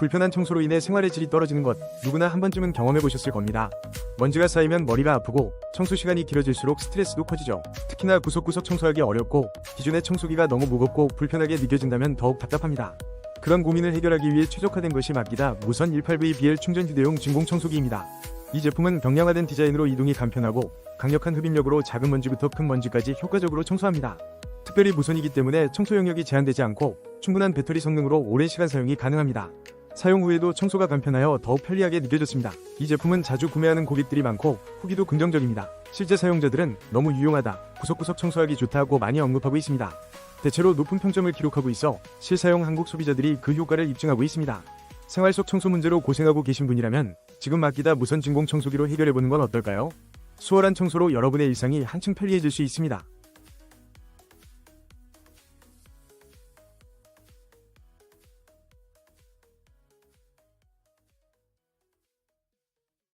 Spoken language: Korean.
불편한 청소로 인해 생활의 질이 떨어지는 것 누구나 한 번쯤은 경험해 보셨을 겁니다. 먼지가 쌓이면 머리가 아프고 청소 시간이 길어질수록 스트레스도 커지죠. 특히나 구석구석 청소하기 어렵고 기존의 청소기가 너무 무겁고 불편하게 느껴진다면 더욱 답답합니다. 그런 고민을 해결하기 위해 최적화된 것이 마기다 무선 18VBL 충전 휴대용 진공 청소기입니다. 이 제품은 경량화된 디자인으로 이동이 간편하고 강력한 흡입력으로 작은 먼지부터 큰 먼지까지 효과적으로 청소합니다. 특별히 무선이기 때문에 청소 영역이 제한되지 않고 충분한 배터리 성능으로 오랜 시간 사용이 가능합니다. 사용 후에도 청소가 간편하여 더욱 편리하게 느껴졌습니다. 이 제품은 자주 구매하는 고객들이 많고 후기도 긍정적입니다. 실제 사용자들은 너무 유용하다, 구석구석 청소하기 좋다고 많이 언급하고 있습니다. 대체로 높은 평점을 기록하고 있어 실사용 한국 소비자들이 그 효과를 입증하고 있습니다. 생활 속 청소 문제로 고생하고 계신 분이라면 지금 맡기다 무선 진공 청소기로 해결해보는 건 어떨까요? 수월한 청소로 여러분의 일상이 한층 편리해질 수 있습니다.